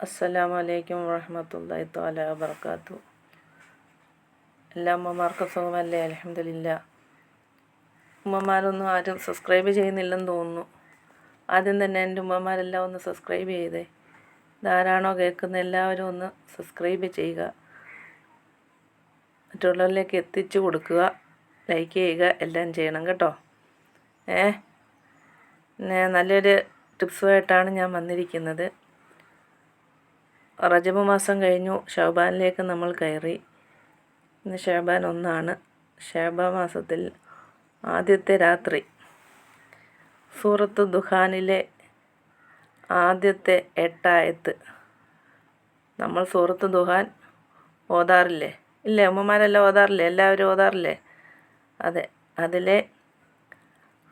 അസ്സലാമു അലൈക്കും വറഹമത്തല്ലാഹി താല വബർക്കാത്തു എല്ലാ അമ്മമാർക്കും സുഖമല്ലേ? അലഹമില്ല ഉമ്മമാരൊന്നും ആരും സബ്സ്ക്രൈബ് ചെയ്യുന്നില്ലെന്ന് തോന്നുന്നു. ആദ്യം തന്നെ എന്റെ ഉമ്മമാരെല്ലാം ഒന്ന് സബ്സ്ക്രൈബ് ചെയ്തേ. ഇതാരാണോ കേൾക്കുന്ന എല്ലാവരും ഒന്ന് സബ്സ്ക്രൈബ് ചെയ്യുക. മറ്റുള്ളവരിലേക്ക് എത്തിച്ചു കൊടുക്കുക. ലൈക്ക് ചെയ്യുക. എല്ലാം ചെയ്യണം കേട്ടോ. ഏ? നല്ലൊരു ടിപ്സുമായിട്ടാണ് ഞാൻ വന്നിരിക്കുന്നത്. റജബ് മാസം കഴിഞ്ഞു ഷഹബാനിലേക്ക് നമ്മൾ കയറി. ഇന്ന് ഷഹബാൻ ഒന്നാണ്. ഷഹബ മാസത്തിൽ ആദ്യത്തെ രാത്രി. സൂറത്ത് ദുഹാനിലെ ആദ്യത്തെ എട്ടായത്ത്. നമ്മൾ സൂറത്ത് ദുഹാൻ ഓതാറില്ലേ? ഇല്ലേ അമ്മമാരെല്ലാം ഓതാറില്ലേ? എല്ലാവരും ഓതാറില്ലേ? അതെ അതിലെ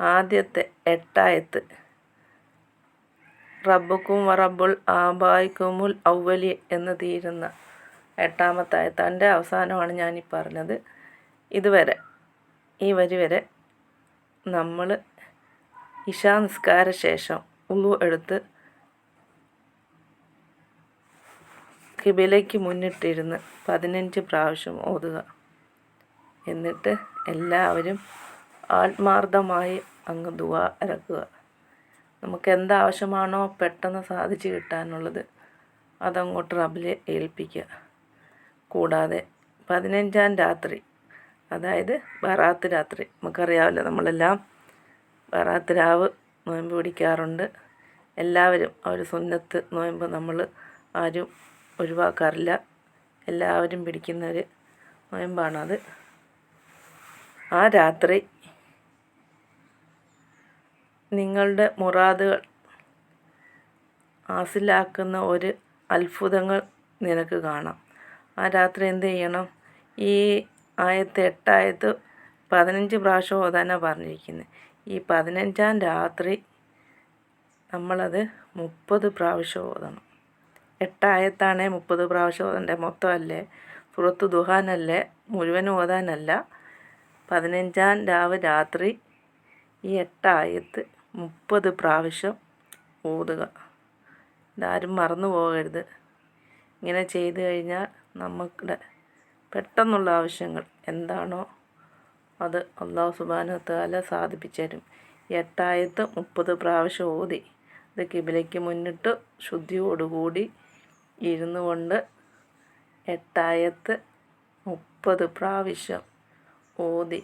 ആദ്യത്തെ എട്ടായത്ത്. റബ്ബുക്കും റബ്ബുൽ ആബായിക്കുമുൽ ഔവലി എന്ന് തീരുന്ന എട്ടാമത്തെ തന്റെ അവസാനമാണ് ഞാനീ പറഞ്ഞത്. ഇതുവരെ ഈ വരി വരെ നമ്മൾ ഇഷാ നിസ്കാര ശേഷം ഉളു എടുത്ത് കിബിലയ്ക്ക് മുന്നിട്ടിരുന്ന് പതിനഞ്ച് പ്രാവശ്യം ഓതുക. എന്നിട്ട് എല്ലാവരും ആത്മാർത്ഥമായി അങ്ങ് ദുവാ ഇറക്കുക. നമുക്ക് എന്താവശ്യമാണോ പെട്ടെന്ന് സാധിച്ചു കിട്ടാനുള്ളത് അതങ്ങോട്ട് റബിൽ ഏൽപ്പിക്കുക. കൂടാതെ പതിനഞ്ചാം രാത്രി അതായത് ബറാത്ത് രാത്രി നമുക്കറിയാമല്ലോ നമ്മളെല്ലാം ബറാത്ത് രാവ് നോയമ്പ് പിടിക്കാറുണ്ട്. എല്ലാവരും ആ ഒരു സുന്നത്ത് നോയമ്പ് നമ്മൾ ആരും ഒഴിവാക്കാറില്ല. എല്ലാവരും പിടിക്കുന്ന ഒരു നോയമ്പാണത്. ആ രാത്രി നിങ്ങളുടെ മുറാദുകൾ ആസിലാക്കുന്ന ഒരു അത്ഭുതങ്ങൾ നിനക്ക് കാണാം. ആ രാത്രി എന്ത് ചെയ്യണം? ഈ ആയത്ത് എട്ടായത്ത് പതിനഞ്ച് പ്രാവശ്യം ഓതാനാണ് പറഞ്ഞിരിക്കുന്നത് ഈ പതിനഞ്ചാം രാത്രി നമ്മളത് മുപ്പത് പ്രാവശ്യം ഓതണം. എട്ടായത്താണേ മുപ്പത് പ്രാവശ്യം ഓതണ്ടേ? മൊത്തമല്ലേ? പുറത്ത് ദുഹാനല്ലേ? മുഴുവൻ ഓതാനല്ല. പതിനഞ്ചാം രാവ് രാത്രി ഈ എട്ടായത്ത് മുപ്പത് പ്രാവശ്യം ഊതുക ഇതാരും മറന്നു പോകരുത്. ഇങ്ങനെ ചെയ്തു കഴിഞ്ഞാൽ നമുക്കുടെ പെട്ടെന്നുള്ള ആവശ്യങ്ങൾ എന്താണോ അത് അള്ളാഹു സുബാനത്താല സാധിപ്പിച്ചു തരും. എട്ടായത്ത് മുപ്പത് പ്രാവശ്യം ഓതി. ഇത് കിബിലയ്ക്ക് മുന്നിട്ട് ശുദ്ധിയോടുകൂടി ഇരുന്നു കൊണ്ട് എട്ടായത്ത് മുപ്പത് പ്രാവശ്യം ഓതി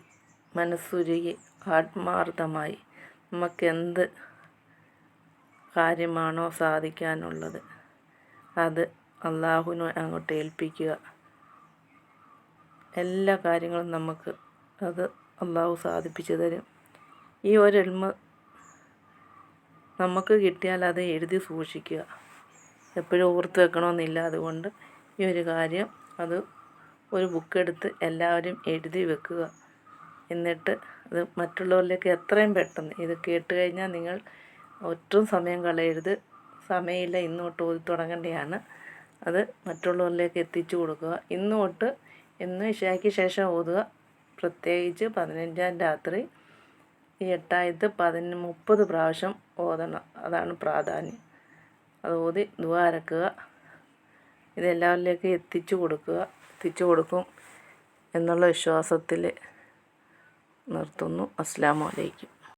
മനസ്സുരുകി ആത്മാർത്ഥമായി. നമുക്കെന്ത് കാര്യമാണോ സാധിക്കാനുള്ളത് അത് അള്ളാഹുവിനെ അങ്ങോട്ട് ഏൽപ്പിക്കുക. എല്ലാ കാര്യങ്ങളും നമുക്ക് അത് അള്ളാഹു സാധിപ്പിച്ചു തരും. ഈ ഒരു എൽമ നമുക്ക് കിട്ടിയാൽ അത് എഴുതി സൂക്ഷിക്കുക. എപ്പോഴും ഓർത്ത് വെക്കണമെന്നില്ല. അതുകൊണ്ട് ഈ ഒരു കാര്യം അത് ഒരു ബുക്കെടുത്ത് എല്ലാവരും എഴുതി വെക്കുക. എന്നിട്ട് അത് മറ്റുള്ളവരിലേക്ക് എത്രയും പെട്ടെന്ന് ഇത് കേട്ട് കഴിഞ്ഞാൽ നിങ്ങൾ ഒട്ടും സമയം കളയരുത്. സമയമില്ല ഇന്നോട്ട് ഓതി തുടങ്ങേണ്ടതാണ് അത് മറ്റുള്ളവരിലേക്ക് എത്തിച്ചു കൊടുക്കുക. ഇന്നോട്ട് ഇന്ന് ഇഷയ്ക്ക് ശേഷം ഓതുക. പ്രത്യേകിച്ച് പതിനഞ്ചാം രാത്രി ഈ എട്ടായിരത്തി പതിന് മുപ്പത് പ്രാവശ്യം ഓതണം. അതാണ് പ്രാധാന്യം. അത് ഓതി ദ്വാരക്കുക ഇതെല്ലാവരിലേക്ക് എത്തിച്ചു കൊടുക്കുക. എത്തിച്ചു കൊടുക്കും എന്നുള്ള വിശ്വാസത്തിൽ നിർത്തുന്നു. അസ്സാം വലൈക്കും